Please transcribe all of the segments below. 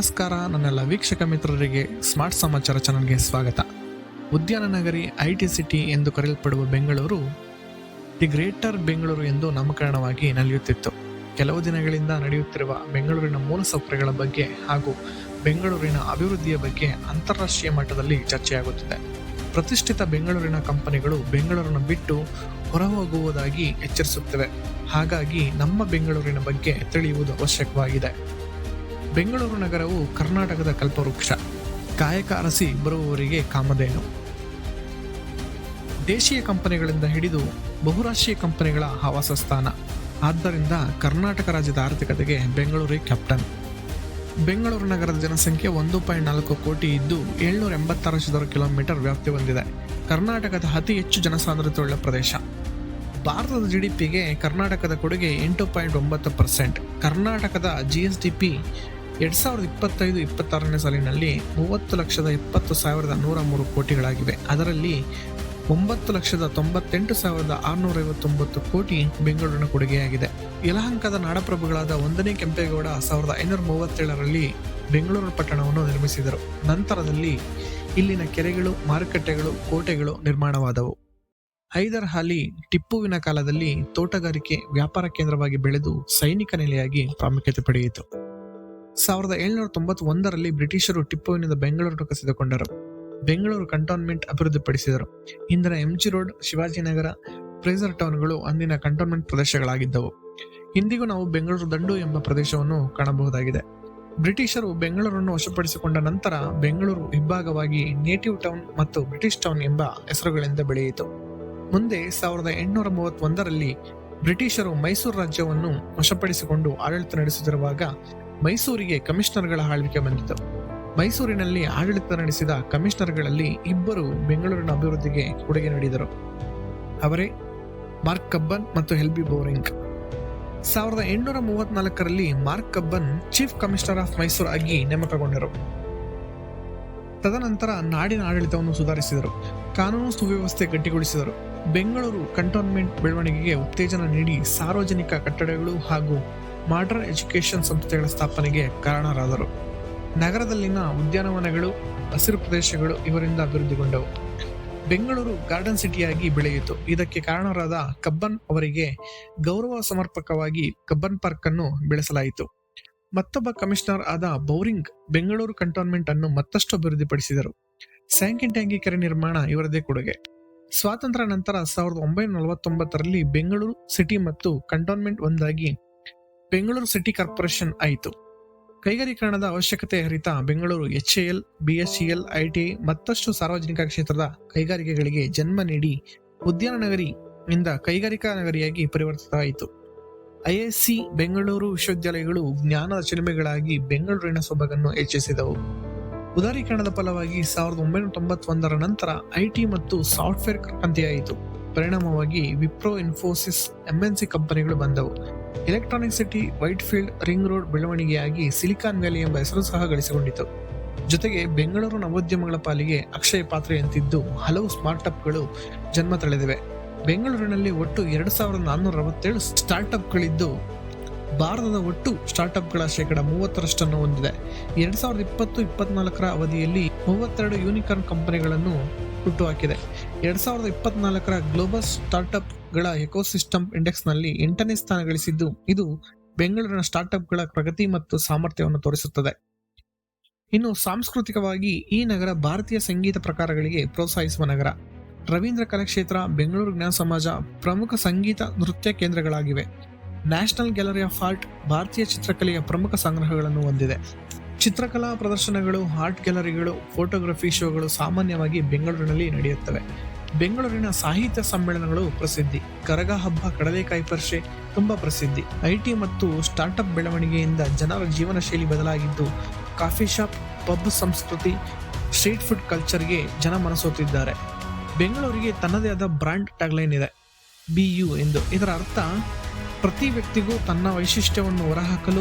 ನಮಸ್ಕಾರ, ನನ್ನೆಲ್ಲ ವೀಕ್ಷಕ ಮಿತ್ರರಿಗೆ ಸ್ಮಾರ್ಟ್ ಸಮಾಚಾರ ಚಾನಲ್ಗೆ ಸ್ವಾಗತ. ಉದ್ಯಾನ ನಗರಿ ಐ ಟಿ ಸಿಟಿ ಎಂದು ಕರೆಯಲ್ಪಡುವ ಬೆಂಗಳೂರು, ದಿ ಗ್ರೇಟರ್ ಬೆಂಗಳೂರು ಎಂದು ನಾಮಕರಣವಾಗಿ ನಲಿಯುತ್ತಿತ್ತು. ಕೆಲವು ದಿನಗಳಿಂದ ನಡೆಯುತ್ತಿರುವ ಬೆಂಗಳೂರಿನ ಮೂಲಸೌಕರ್ಯಗಳ ಬಗ್ಗೆ ಹಾಗೂ ಬೆಂಗಳೂರಿನ ಅಭಿವೃದ್ಧಿಯ ಬಗ್ಗೆ ಅಂತಾರಾಷ್ಟ್ರೀಯ ಮಟ್ಟದಲ್ಲಿ ಚರ್ಚೆಯಾಗುತ್ತಿದೆ. ಪ್ರತಿಷ್ಠಿತ ಬೆಂಗಳೂರಿನ ಕಂಪನಿಗಳು ಬೆಂಗಳೂರನ್ನು ಬಿಟ್ಟು ಹೊರಹೋಗುವುದಾಗಿ ಎಚ್ಚರಿಸುತ್ತಿವೆ. ಹಾಗಾಗಿ ನಮ್ಮ ಬೆಂಗಳೂರಿನ ಬಗ್ಗೆ ತಿಳಿಯುವುದು ಅವಶ್ಯಕವಾಗಿದೆ. ಬೆಂಗಳೂರು ನಗರವು ಕರ್ನಾಟಕದ ಕಲ್ಪವೃಕ್ಷ. ಕಾಯಕ ಅರಸಿ ಬರುವವರಿಗೆ ಕಾಮಧೇನು. ದೇಶೀಯ ಕಂಪನಿಗಳಿಂದ ಹಿಡಿದು ಬಹುರಾಷ್ಟ್ರೀಯ ಕಂಪನಿಗಳ ಆವಾಸ ಸ್ಥಾನ. ಆದ್ದರಿಂದ ಕರ್ನಾಟಕ ರಾಜ್ಯದ ಆರ್ಥಿಕತೆಗೆ ಬೆಂಗಳೂರು ಕ್ಯಾಪ್ಟನ್. ಬೆಂಗಳೂರು ನಗರದ ಜನಸಂಖ್ಯೆ ಒಂದು ಪಾಯಿಂಟ್ ನಾಲ್ಕು ಕೋಟಿ ಇದ್ದು ಏಳ್ನೂರ ಎಂಬತ್ತಾರು ಚದರ ಕಿಲೋಮೀಟರ್ ವ್ಯಾಪ್ತಿ ಹೊಂದಿದೆ. ಕರ್ನಾಟಕದ ಅತಿ ಹೆಚ್ಚು ಜನಸಾಂದ್ರತೆಯುಳ್ಳ ಪ್ರದೇಶ. ಭಾರತದ ಜಿ ಡಿ ಪಿಗೆ ಕರ್ನಾಟಕದ ಕೊಡುಗೆ ಎಂಟು ಪಾಯಿಂಟ್ ಒಂಬತ್ತು ಪರ್ಸೆಂಟ್. ಕರ್ನಾಟಕದ ಜಿ ಎಸ್ ಡಿ ಪಿ ಎರಡು ಸಾವಿರದ ಇಪ್ಪತ್ತೈದು, ಇಪ್ಪತ್ತಾರನೇ ಸಾಲಿನಲ್ಲಿ ಮೂವತ್ತು ಲಕ್ಷದ ಇಪ್ಪತ್ತು ಸಾವಿರದ ನೂರ ಮೂರು ಕೋಟಿಗಳಾಗಿವೆ. ಅದರಲ್ಲಿ ಒಂಬತ್ತು ಲಕ್ಷದ ತೊಂಬತ್ತೆಂಟು ಸಾವಿರದ ಆರುನೂರ ಐವತ್ತೊಂಬತ್ತು ಕೋಟಿ ಬೆಂಗಳೂರಿನ ಕೊಡುಗೆಯಾಗಿದೆ. ಯಲಹಂಕದ ನಾಡಪ್ರಭುಗಳಾದ ಒಂದನೇ ಕೆಂಪೇಗೌಡ ಸಾವಿರದ ಐನೂರ ಮೂವತ್ತೇಳರಲ್ಲಿ ಬೆಂಗಳೂರು ಪಟ್ಟಣವನ್ನು ನಿರ್ಮಿಸಿದರು. ನಂತರದಲ್ಲಿ ಇಲ್ಲಿನ ಕೆರೆಗಳು, ಮಾರುಕಟ್ಟೆಗಳು, ಕೋಟೆಗಳು ನಿರ್ಮಾಣವಾದವು. ಹೈದರ್ ಹಾಲಿ ಟಿಪ್ಪುವಿನ ಕಾಲದಲ್ಲಿ ತೋಟಗಾರಿಕೆ ವ್ಯಾಪಾರ ಕೇಂದ್ರವಾಗಿ ಬೆಳೆದು ಸೈನಿಕ ನೆಲೆಯಾಗಿ ಪ್ರಾಮುಖ್ಯತೆ ಪಡೆಯಿತು. ಸಾವಿರದ ಏಳ್ನೂರ ತೊಂಬತ್ತೊಂದರಲ್ಲಿ ಬ್ರಿಟಿಷರು ಟಿಪ್ಪುವಿನಿಂದ ಬೆಂಗಳೂರು ಕಸಿದುಕೊಂಡರು ಬೆಂಗಳೂರು ಕಂಟೋನ್ಮೆಂಟ್ ಅಭಿವೃದ್ಧಿಪಡಿಸಿದರು. ಇಂದಿನ ಎಂಜಿ ರೋಡ್ ಶಿವಾಜಿನಗರ ಫ್ರೇಸರ್ ಟೌನ್ಗಳು ಅಂದಿನ ಕಂಟೋನ್ಮೆಂಟ್ ಪ್ರದೇಶಗಳಾಗಿದ್ದವು. ಇಂದಿಗೂ ನಾವು ಬೆಂಗಳೂರು ದಂಡು ಎಂಬ ಪ್ರದೇಶವನ್ನು ಕಾಣಬಹುದಾಗಿದೆ. ಬ್ರಿಟಿಷರು ಬೆಂಗಳೂರನ್ನು ವಶಪಡಿಸಿಕೊಂಡ ನಂತರ ಬೆಂಗಳೂರು ಇಬ್ಬಾಗವಾಗಿ ನೇಟಿವ್ ಟೌನ್ ಮತ್ತು ಬ್ರಿಟಿಷ್ ಟೌನ್ ಎಂಬ ಹೆಸರುಗಳಿಂದ ಬೆಳೆಯಿತು. ಮುಂದೆ ಸಾವಿರದ ಎಂಟುನೂರ ಮೂವತ್ತೊಂದರಲ್ಲಿ ಬ್ರಿಟಿಷರು ಮೈಸೂರು ರಾಜ್ಯವನ್ನು ವಶಪಡಿಸಿಕೊಂಡು ಆಡಳಿತ ನಡೆಸುತ್ತಿರುವಾಗ ಮೈಸೂರಿಗೆ ಕಮಿಷನರ್ಗಳ ಆಳ್ವಿಕೆ ಬಂದಿತು ಮೈಸೂರಿನಲ್ಲಿ ಆಡಳಿತ ನಡೆಸಿದ ಕಮಿಷನರ್ಗಳಲ್ಲಿ ಇಬ್ಬರು ಬೆಂಗಳೂರಿನ ಅಭಿವೃದ್ಧಿಗೆ ಕೊಡುಗೆ ನೀಡಿದರು. ಅವರೇ ಮಾರ್ಕ್ ಕಬ್ಬನ್ ಮತ್ತು ಹೆಲ್ಬಿ ಬೋರಿಂಗ್. ಸಾವಿರದ ಎಂಟುನೂರ ಮೂವತ್ನಾಲ್ಕರಲ್ಲಿ Mark Cubbon chief commissioner of Mysuru ಆಗಿ ನೇಮಕಗೊಂಡರು. ತದನಂತರ ನಾಡಿನ ಆಡಳಿತವನ್ನು ಸುಧಾರಿಸಿದರು. ಕಾನೂನು ಸುವ್ಯವಸ್ಥೆ ಗಟ್ಟಿಗೊಳಿಸಿದರು. ಬೆಂಗಳೂರು ಕಂಟೋನ್ಮೆಂಟ್ ಬೆಳವಣಿಗೆಗೆ ಉತ್ತೇಜನ ನೀಡಿ ಸಾರ್ವಜನಿಕ ಕಟ್ಟಡಗಳು ಹಾಗೂ ಮಾಡರ್ನ್ ಎಜುಕೇಷನ್ ಸಂಸ್ಥೆಗಳ ಸ್ಥಾಪನೆಗೆ ಕಾರಣರಾದರು. ನಗರದಲ್ಲಿನ ಉದ್ಯಾನವನಗಳು, ಹಸಿರು ಪ್ರದೇಶಗಳು ಇವರಿಂದ ಅಭಿವೃದ್ಧಿಗೊಂಡವು. ಬೆಂಗಳೂರು ಗಾರ್ಡನ್ ಸಿಟಿಯಾಗಿ ಬೆಳೆಯಿತು. ಇದಕ್ಕೆ ಕಾರಣರಾದ ಕಬ್ಬನ್ ಅವರಿಗೆ ಗೌರವ ಸಮರ್ಪಕವಾಗಿ ಕಬ್ಬನ್ ಪಾರ್ಕ್ ಅನ್ನು ಬೆಳೆಸಲಾಯಿತು. ಮತ್ತೊಬ್ಬ ಕಮಿಷನರ್ ಆದ ಬೌರಿಂಗ್ ಬೆಂಗಳೂರು ಕಂಟೋನ್ಮೆಂಟ್ ಅನ್ನು ಮತ್ತಷ್ಟು ಅಭಿವೃದ್ಧಿಪಡಿಸಿದರು. ಸ್ಯಾಂಕಿನ್ ಟ್ಯಾಂಕಿ ಕೆರೆ ನಿರ್ಮಾಣ ಇವರದೇ ಕೊಡುಗೆ. ಸ್ವಾತಂತ್ರ್ಯ ನಂತರ ಸಾವಿರದ ಒಂಬೈನೂರ ಬೆಂಗಳೂರು ಸಿಟಿ ಮತ್ತು ಕಂಟೋನ್ಮೆಂಟ್ ಒಂದಾಗಿ ಬೆಂಗಳೂರು ಸಿಟಿ ಕಾರ್ಪೊರೇಷನ್ ಆಯಿತು. ಕೈಗಾರೀಕರಣದ ಅವಶ್ಯಕತೆ ಅರಿತ Bengaluru H L BSCL IT ಮತ್ತಷ್ಟು ಸಾರ್ವಜನಿಕ ಕ್ಷೇತ್ರದ ಕೈಗಾರಿಕೆಗಳಿಗೆ ಜನ್ಮ ನೀಡಿ ಉದ್ಯಾನ ನಗರಿ ಇಂದ ಕೈಗಾರಿಕಾ ನಗರಿಯಾಗಿ ಪರಿವರ್ತಿತವಾಯಿತು. ಐಎಸ್ಸಿ ಬೆಂಗಳೂರು ವಿಶ್ವವಿದ್ಯಾಲಯಗಳು ಜ್ಞಾನದ ಚಿಲುಮೆಗಳಾಗಿ ಬೆಂಗಳೂರಿನ ಸೊಬಗನ್ನು ಹೆಚ್ಚಿಸಿದವು. ಉದಾರೀಕರಣದ ಫಲವಾಗಿ ಸಾವಿರದ ಒಂಬೈನೂರ ತೊಂಬತ್ತೊಂದರ ನಂತರ ಐಟಿ ಮತ್ತು ಸಾಫ್ಟ್ವೇರ್ ಕ್ರಾಂತಿಯಾಯಿತು. ಪರಿಣಾಮವಾಗಿ ವಿಪ್ರೋ ಇನ್ಫೋಸಿಸ್ ಎಂಎನ್ಸಿ ಕಂಪನಿಗಳು ಬಂದವು. Electronic city Whitefield ring road ಬೆಳವಣಿಗೆಯಾಗಿ silicon valley ಎಂಬ ಹೆಸರು ಸಹ ಗಳಿಸಿಕೊಂಡಿತು. ಜೊತೆಗೆ ಬೆಂಗಳೂರು ನವೋದ್ಯಮಗಳ ಪಾಲಿಗೆ ಅಕ್ಷಯ ಪಾತ್ರೆಯಂತಿದ್ದು ಹಲವು ಸ್ಮಾರ್ಟ್ಅಪ್ಗಳು ಜನ್ಮ ತಳೆದಿವೆ. ಬೆಂಗಳೂರಿನಲ್ಲಿ ಒಟ್ಟು ಎರಡು ಸಾವಿರದ ನಾನ್ನೂರ ಅರವತ್ತೇಳು ಸ್ಟಾರ್ಟ್ಅಪ್ಗಳಿದ್ದು ಭಾರತದ ಒಟ್ಟು ಸ್ಟಾರ್ಟ್ಅಪ್ಗಳ ಶೇಕಡ ಮೂವತ್ತರಷ್ಟನ್ನು ಹೊಂದಿದೆ. ಎರಡು ಸಾವಿರದ ಇಪ್ಪತ್ತು, ಇಪ್ಪತ್ನಾಲ್ಕರ ಅವಧಿಯಲ್ಲಿ ಮೂವತ್ತೆರಡು ಯೂನಿಕಾರ್ನ್ ಕಂಪನಿಗಳನ್ನು ಹುಟ್ಟುಹಾಕಿದೆ ಎರಡ್ ಸಾವಿರದ ಇಪ್ಪತ್ನಾಲ್ಕರ ಗ್ಲೋಬಲ್ ಸ್ಟಾರ್ಟ್ಅಪ್ಗಳ ಎಕೋಸಿಸ್ಟಮ್ ಇಂಡೆಕ್ಸ್ನಲ್ಲಿ ಎಂಟನೇ ಸ್ಥಾನ ಗಳಿಸಿದ್ದು, ಇದು ಬೆಂಗಳೂರಿನ ಸ್ಟಾರ್ಟ್ಅಪ್ಗಳ ಪ್ರಗತಿ ಮತ್ತು ಸಾಮರ್ಥ್ಯವನ್ನು ತೋರಿಸುತ್ತದೆ. ಇನ್ನು ಸಾಂಸ್ಕೃತಿಕವಾಗಿ ಈ ನಗರ ಭಾರತೀಯ ಸಂಗೀತ ಪ್ರಕಾರಗಳಿಗೆ ಪ್ರೋತ್ಸಾಹಿಸುವ ನಗರ. ರವೀಂದ್ರ ಕಲಾಕ್ಷೇತ್ರ, ಬೆಂಗಳೂರು ಜ್ಞಾನ ಸಮಾಜ ಪ್ರಮುಖ ಸಂಗೀತ ನೃತ್ಯ ಕೇಂದ್ರಗಳಾಗಿವೆ. ನ್ಯಾಷನಲ್ ಗ್ಯಾಲರಿ ಆಫ್ ಆರ್ಟ್ ಭಾರತೀಯ ಚಿತ್ರಕಲೆಯ ಪ್ರಮುಖ ಸಂಗ್ರಹಗಳನ್ನು ಹೊಂದಿದೆ. ಚಿತ್ರಕಲಾ ಪ್ರದರ್ಶನಗಳು, ಆರ್ಟ್ ಗ್ಯಾಲರಿಗಳು, ಫೋಟೋಗ್ರಫಿ ಶೋಗಳು ಸಾಮಾನ್ಯವಾಗಿ ಬೆಂಗಳೂರಿನಲ್ಲಿ ನಡೆಯುತ್ತವೆ. ಬೆಂಗಳೂರಿನ ಸಾಹಿತ್ಯ ಸಮ್ಮೇಳನಗಳು ಪ್ರಸಿದ್ಧಿ. ಕರಗ ಹಬ್ಬ ಕಡಲೆಕಾಯಿ ಪರಿಷೆ ತುಂಬಾ ಪ್ರಸಿದ್ಧಿ. ಐಟಿ ಮತ್ತು ಸ್ಟಾರ್ಟ್ಅಪ್ ಬೆಳವಣಿಗೆಯಿಂದ ಜನರ ಜೀವನ ಶೈಲಿ ಬದಲಾಗಿದ್ದು, ಕಾಫಿ ಶಾಪ್, ಪಬ್ ಸಂಸ್ಕೃತಿ, ಸ್ಟ್ರೀಟ್ ಫುಡ್ ಕಲ್ಚರ್ಗೆ ಜನ ಮನಸೋತಿದ್ದಾರೆ. ಬೆಂಗಳೂರಿಗೆ ತನ್ನದೇ ಆದ ಬ್ರ್ಯಾಂಡ್ ಟ್ಯಾಗ್ಲೈನ್ ಇದೆ. ಬಿ ಯು ಎಂದು. ಇದರ ಅರ್ಥ, ಪ್ರತಿ ವ್ಯಕ್ತಿಗೂ ತನ್ನ ವೈಶಿಷ್ಟ್ಯವನ್ನು ಹೊರಹಾಕಲು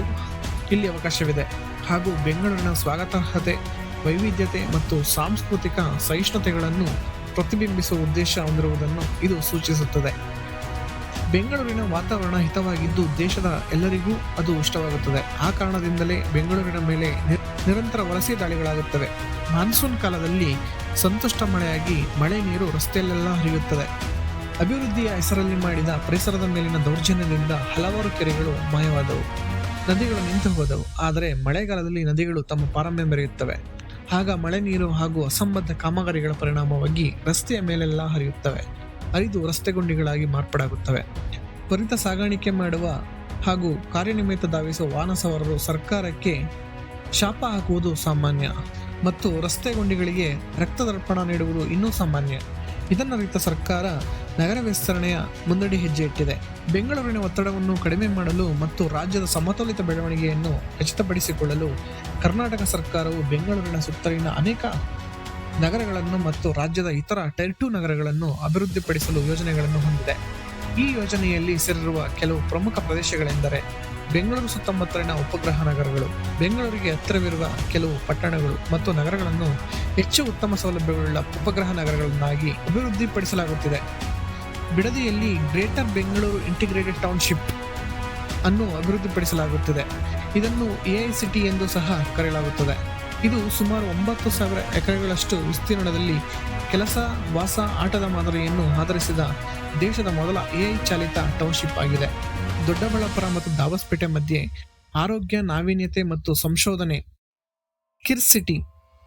ಇಲ್ಲಿ ಅವಕಾಶವಿದೆ. ಹಾಗೂ ಬೆಂಗಳೂರಿನ ಸ್ವಾಗತಾರ್ಹತೆ, ವೈವಿಧ್ಯತೆ ಮತ್ತು ಸಾಂಸ್ಕೃತಿಕ ಸಹಿಷ್ಣುತೆಗಳನ್ನು ಪ್ರತಿಬಿಂಬಿಸುವ ಉದ್ದೇಶ ಹೊಂದಿರುವುದನ್ನು ಇದು ಸೂಚಿಸುತ್ತದೆ. ಬೆಂಗಳೂರಿನ ವಾತಾವರಣ ಹಿತವಾಗಿದ್ದು ದೇಶದ ಎಲ್ಲರಿಗೂ ಅದು ಇಷ್ಟವಾಗುತ್ತದೆ. ಆ ಕಾರಣದಿಂದಲೇ ಬೆಂಗಳೂರಿನ ಮೇಲೆ ನಿರಂತರ ವಲಸೆ ದಾಳಿಗಳಾಗುತ್ತವೆ. ಮಾನ್ಸೂನ್ ಕಾಲದಲ್ಲಿ ಸಂತುಷ್ಟ ಮಳೆಯಾಗಿ ಮಳೆ ನೀರು ರಸ್ತೆಯಲ್ಲೆಲ್ಲ ಹರಿಯುತ್ತದೆ. ಅಭಿವೃದ್ಧಿಯ ಹೆಸರಲ್ಲಿ ಮಾಡಿದ ಪರಿಸರದ ಮೇಲಿನ ದೌರ್ಜನ್ಯದಿಂದ ಹಲವಾರು ಕೆರೆಗಳು ಮಾಯವಾದವು. ನದಿಗಳು ನಿಂತು ಹೋದವು ಆದರೆ ಮಳೆಗಾಲದಲ್ಲಿ ನದಿಗಳು ತಮ್ಮ ಪಾರಮ್ಯ ಮೆರೆಯುತ್ತವೆ. ಆಗ ಮಳೆ ನೀರು ಹಾಗೂ ಅಸಂಬದ್ಧ ಕಾಮಗಾರಿಗಳ ಪರಿಣಾಮವಾಗಿ ರಸ್ತೆಯ ಮೇಲೆಲ್ಲ ಹರಿಯುತ್ತವೆ. ಹರಿದು ರಸ್ತೆ ಗುಂಡಿಗಳಾಗಿ ಮಾರ್ಪಾಡಾಗುತ್ತವೆ. ತ್ವರಿತ ಸಾಗಾಣಿಕೆ ಮಾಡುವ ಹಾಗೂ ಕಾರ್ಯನಿಮಿತ್ತ ಧಾವಿಸುವ ವಾಹನ ಸವಾರರು ಸರ್ಕಾರಕ್ಕೆ ಶಾಪ ಹಾಕುವುದು ಸಾಮಾನ್ಯ. ಮತ್ತು ರಸ್ತೆ ಗುಂಡಿಗಳಿಗೆ ರಕ್ತದರ್ಪಣ ನೀಡುವುದು ಇನ್ನೂ ಸಾಮಾನ್ಯ. ಇದನ್ನರಿತ ಸರ್ಕಾರ ನಗರ ವಿಸ್ತರಣೆಯ ಮುನ್ನಡಿ ಹೆಜ್ಜೆ ಇಟ್ಟಿದೆ. ಬೆಂಗಳೂರಿನ ಒತ್ತಡವನ್ನು ಕಡಿಮೆ ಮಾಡಲು ಮತ್ತು ರಾಜ್ಯದ ಸಮತೋಲಿತ ಬೆಳವಣಿಗೆಯನ್ನು ಖಚಿತಪಡಿಸಿಕೊಳ್ಳಲು ಕರ್ನಾಟಕ ಸರ್ಕಾರವು ಬೆಂಗಳೂರಿನ ಸುತ್ತಲಿನ ಅನೇಕ ನಗರಗಳನ್ನು ಮತ್ತು ರಾಜ್ಯದ ಇತರ ಟೈರ್ ಟು ನಗರಗಳನ್ನು ಅಭಿವೃದ್ಧಿಪಡಿಸಲು ಯೋಜನೆಗಳನ್ನು ಹೊಂದಿದೆ. ಈ ಯೋಜನೆಯಲ್ಲಿ ಸೇರಿರುವ ಕೆಲವು ಪ್ರಮುಖ ಪ್ರದೇಶಗಳೆಂದರೆ ಬೆಂಗಳೂರು ಸುತ್ತಮುತ್ತಲಿನ ಉಪಗ್ರಹ ನಗರಗಳು, ಬೆಂಗಳೂರಿಗೆ ಹತ್ತಿರವಿರುವ ಕೆಲವು ಪಟ್ಟಣಗಳು ಮತ್ತು ನಗರಗಳನ್ನು ಹೆಚ್ಚು ಉತ್ತಮ ಸೌಲಭ್ಯಗಳುಳ್ಳ ಉಪಗ್ರಹ ನಗರಗಳನ್ನಾಗಿ ಅಭಿವೃದ್ಧಿಪಡಿಸಲಾಗುತ್ತಿದೆ. ಬಿಡದಿಯಲ್ಲಿ ಗ್ರೇಟರ್ ಬೆಂಗಳೂರು ಇಂಟಿಗ್ರೇಟೆಡ್ ಟೌನ್ಶಿಪ್ ಅನ್ನು ಅಭಿವೃದ್ಧಿಪಡಿಸಲಾಗುತ್ತಿದೆ. ಇದನ್ನು ಎಐಸಿಟಿ ಎಂದು ಸಹ ಕರೆಯಲಾಗುತ್ತದೆ. ಇದು ಸುಮಾರು ಒಂಬತ್ತು ಸಾವಿರ ಎಕರೆಗಳಷ್ಟು ವಿಸ್ತೀರ್ಣದಲ್ಲಿ ಕೆಲಸ, ವಾಸ, ಆಟದ ಮಾದರಿಯನ್ನು ಆಧರಿಸಿದ ದೇಶದ ಮೊದಲ ಎಐ ಚಾಲಿತ ಟೌನ್ಶಿಪ್ ಆಗಿದೆ. ದೊಡ್ಡಬಳ್ಳಾಪುರ ಮತ್ತು ದಾವಸ್ಪೇಟೆ ಮಧ್ಯೆ ಆರೋಗ್ಯ, ನಾವೀನ್ಯತೆ ಮತ್ತು ಸಂಶೋಧನೆ, ಕಿರ್ ಸಿಟಿ,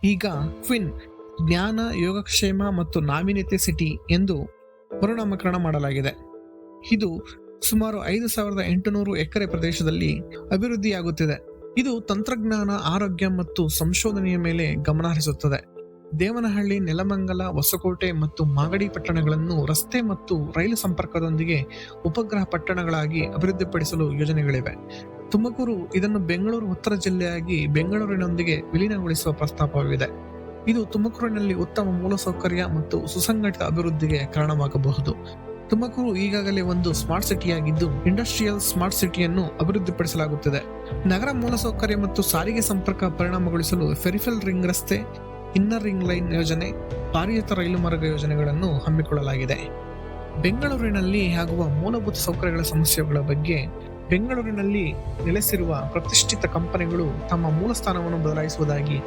ಈಗ ಕ್ವಿನ್, ಜ್ಞಾನ, ಯೋಗಕ್ಷೇಮ ಮತ್ತು ನಾವೀನ್ಯತೆ ಸಿಟಿ ಎಂದು ಮರುನಾಮಕರಣ ಮಾಡಲಾಗಿದೆ. ಇದು ಸುಮಾರು ಐದು ಸಾವಿರದ ಎಂಟುನೂರು ಎಕರೆ ಪ್ರದೇಶದಲ್ಲಿ ಅಭಿವೃದ್ಧಿಯಾಗುತ್ತಿದೆ. ಇದು ತಂತ್ರಜ್ಞಾನ, ಆರೋಗ್ಯ ಮತ್ತು ಸಂಶೋಧನೆಯ ಮೇಲೆ ಗಮನ ಹರಿಸುತ್ತದೆ. ದೇವನಹಳ್ಳಿ, ನೆಲಮಂಗಲ, ಹೊಸಕೋಟೆ ಮತ್ತು ಮಾಗಡಿ ಪಟ್ಟಣಗಳನ್ನು ರಸ್ತೆ ಮತ್ತು ರೈಲು ಸಂಪರ್ಕದೊಂದಿಗೆ ಉಪಗ್ರಹ ಪಟ್ಟಣಗಳಾಗಿ ಅಭಿವೃದ್ಧಿಪಡಿಸಲು ಯೋಜನೆಗಳಿವೆ. ತುಮಕೂರು ಇದನ್ನು ಬೆಂಗಳೂರು ಉತ್ತರ ಜಿಲ್ಲೆಯಾಗಿ ಬೆಂಗಳೂರಿನೊಂದಿಗೆ ವಿಲೀನಗೊಳಿಸುವ ಪ್ರಸ್ತಾಪವಿದೆ. ಇದು ತುಮಕೂರಿನಲ್ಲಿ ಉತ್ತಮ ಮೂಲಸೌಕರ್ಯ ಮತ್ತು ಸುಸಂಘಟಿತ ಅಭಿವೃದ್ಧಿಗೆ ಕಾರಣವಾಗಬಹುದು. ತುಮಕೂರು ಈಗಾಗಲೇ ಒಂದು ಸ್ಮಾರ್ಟ್ ಸಿಟಿಯಾಗಿದ್ದು, ಇಂಡಸ್ಟ್ರಿಯಲ್ ಸ್ಮಾರ್ಟ್ ಸಿಟಿಯನ್ನು ಅಭಿವೃದ್ಧಿಪಡಿಸಲಾಗುತ್ತದೆ. ನಗರ ಮೂಲಸೌಕರ್ಯ ಮತ್ತು ಸಾರಿಗೆ ಸಂಪರ್ಕ ಪರಿಣಾಮಗೊಳಿಸಲು ಫೆರಿಫೆಲ್ ರಿಂಗ್ ರಸ್ತೆ ಇನ್ನರ್ ರಿಂಗ್ ಲೈನ್ ಯೋಜನೆ ಪಾರಿಯತ ರೈಲು ಮಾರ್ಗ ಯೋಜನೆಗಳನ್ನು ಹಮ್ಮಿಕೊಳ್ಳಲಾಗಿದೆ. ಬೆಂಗಳೂರಿನಲ್ಲಿ ಆಗುವ ಮೂಲಭೂತ ಸೌಕರ್ಯಗಳ ಸಮಸ್ಯೆಗಳ ಬಗ್ಗೆ ಬೆಂಗಳೂರಿನಲ್ಲಿ ನೆಲೆಸಿರುವ ಪ್ರತಿಷ್ಠಿತ ಕಂಪನಿಗಳು ತಮ್ಮ ಮೂಲ ಸ್ಥಾನವನ್ನು ಬದಲಾಯಿಸುವುದಾಗಿ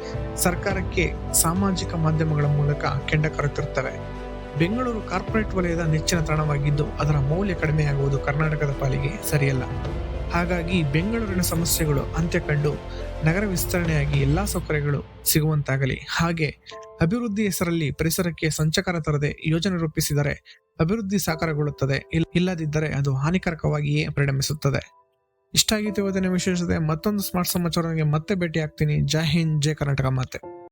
ಸರ್ಕಾರಕ್ಕೆ ಸಾಮಾಜಿಕ ಮಾಧ್ಯಮಗಳ ಮೂಲಕ ಕೆಂಡ ಕರೆತಿರುತ್ತವೆ ಬೆಂಗಳೂರು ಕಾರ್ಪೊರೇಟ್ ವಲಯದ ನೆಚ್ಚಿನ ತಾಣವಾಗಿದ್ದು, ಅದರ ಮೌಲ್ಯ ಕಡಿಮೆಯಾಗುವುದು ಕರ್ನಾಟಕದ ಪಾಲಿಗೆ ಸರಿಯಲ್ಲ. ಹಾಗಾಗಿ ಬೆಂಗಳೂರಿನ ಸಮಸ್ಯೆಗಳು ಅಂತ್ಯ ಕಂಡು ನಗರ ವಿಸ್ತರಣೆಯಾಗಿ ಎಲ್ಲಾ ಸೌಕರ್ಯಗಳು ಸಿಗುವಂತಾಗಲಿ. ಹಾಗೆ ಅಭಿವೃದ್ಧಿ ಹೆಸರಲ್ಲಿ ಪರಿಸರಕ್ಕೆ ಸಂಚಕಾರ ತರದೆ ಯೋಜನೆ ರೂಪಿಸಿದರೆ ಅಭಿವೃದ್ಧಿ ಸಾಕಾರಗೊಳ್ಳುತ್ತದೆ. ಇಲ್- ಇಲ್ಲದಿದ್ದರೆ ಅದು ಹಾನಿಕಾರಕವಾಗಿಯೇ ಪರಿಣಮಿಸುತ್ತದೆ. ಇಷ್ಟ ಆಗಿತ್ತು ಇವತ್ತಿನ ವಿಶೇಷತೆ. ಮತ್ತೊಂದು ಸ್ಮಾರ್ಟ್ ಸಮಾಚಾರಕ್ಕೆ ಮತ್ತೆ ಭೇಟಿ ಆಗ್ತೀನಿ ಜೈ ಹಿಂದ್, ಜೈ ಕರ್ನಾಟಕ, ಮಾತೆ.